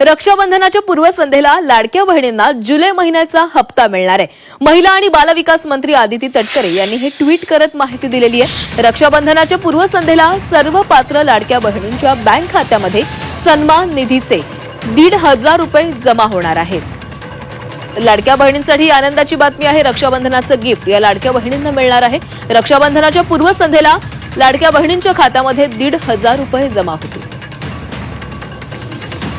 रक्षाबंधनाच्या पूर्वसंध्येला लाडक्या बहिणींना जुलै महिन्याचा हप्ता मिळणार आहे. महिला आणि बालविकास मंत्री आदिती तटकरे यांनी हे ट्विट करत माहिती दिलेली आहे. रक्षाबंधनाच्या पूर्वसंध्येला सर्व पात्र लाडक्या बहिणींच्या बँक खात्यामध्ये सन्मान निधीचे दीड हजार रुपये जमा होणार आहेत. लाडक्या बहिणींसाठी आनंदाची बातमी आहे. रक्षाबंधनाचं गिफ्ट या लाडक्या बहिणींना मिळणार आहे. रक्षाबंधनाच्या पूर्वसंध्येला लाडक्या बहिणींच्या खात्यामध्ये दीड हजार रुपये जमा होतील.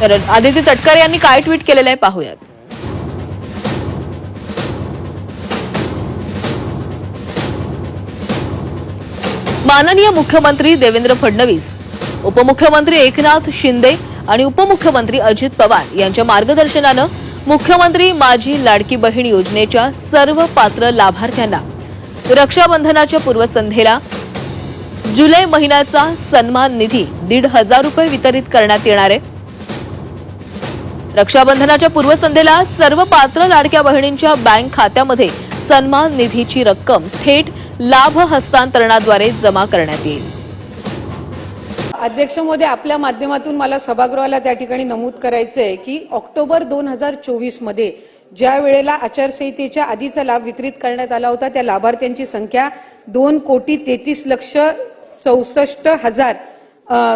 तर आदिती तटकरे यांनी काय ट्विट केलेलं आहे पाहूयात. माननीय मुख्यमंत्री देवेंद्र फडणवीस उपमुख्यमंत्री एकनाथ शिंदे आणि उपमुख्यमंत्री अजित पवार यांच्या मार्गदर्शनानं मुख्यमंत्री माझी लाडकी बहीण योजनेच्या सर्व पात्र लाभार्थ्यांना रक्षाबंधनाच्या पूर्वसंध्येला जुलै महिन्याचा सन्मान निधी दीड हजार रुपये वितरित करण्यात येणार आहे. रक्षाबंधनाच्या पूर्वसंध्येला सर्व पात्र लाडक्या बहिणींच्या बँक खात्यामध्ये सन्मान निधीची रक्कम थेट लाभ हस्तांतरणाद्वारे जमा करण्यात येईल. अध्यक्ष मोदी आपल्या माध्यमातून मला सभागृहाला त्या ठिकाणी नमूद करायचं आहे की ऑक्टोबर दोन हजार चोवीसमध्ये ज्या वेळेला आचारसंहितेच्या आधीचा लाभ वितरित करण्यात आला होता त्या लाभार्थ्यांची संख्या दोन कोटी तेहतीस लक्ष चौसष्ट हजार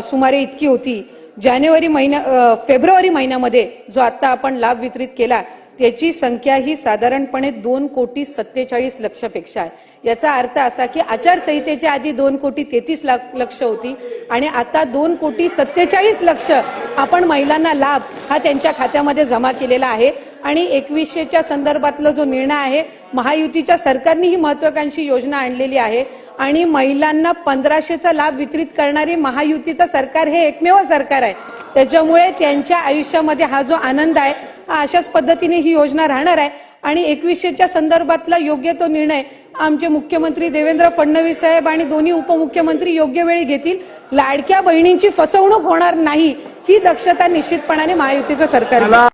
सुमारे इतकी होती. जानेवारी महिन्या फेब्रुवारी महिन्यामध्ये जो आता आपण लाभ वितरित केला त्याची संख्या ही साधारणपणे दोन कोटी सत्तेचाळीस लक्षपेक्षा आहे. याचा अर्थ असा की आचारसंहितेच्या आधी दोन कोटी तेहतीस लाख लक्ष होती आणि आता दोन कोटी सत्तेचाळीस लक्ष आपण महिलांना लाभ हा त्यांच्या खात्यामध्ये जमा केलेला आहे. आणि एकवीसशेच्या संदर्भातला जो निर्णय आहे महायुतीच्या सरकारने ही महत्वाकांक्षी योजना आणलेली आहे आणि महिलांना पंधराशेचा लाभ वितरित करणारी महायुतीचं सरकार हे एकमेव सरकार आहे. त्याच्यामुळे त्यांच्या आयुष्यामध्ये हा जो आनंद आहे हा अशाच पद्धतीने ही योजना राहणार आहे. आणि एकवीसशेच्या संदर्भातला योग्य तो निर्णय आमचे मुख्यमंत्री देवेंद्र फडणवीस साहेब आणि दोन्ही उपमुख्यमंत्री योग्य वेळी घेतील. लाडक्या बहिणींची फसवणूक होणार नाही ही दक्षता निश्चितपणाने महायुतीचं सरकार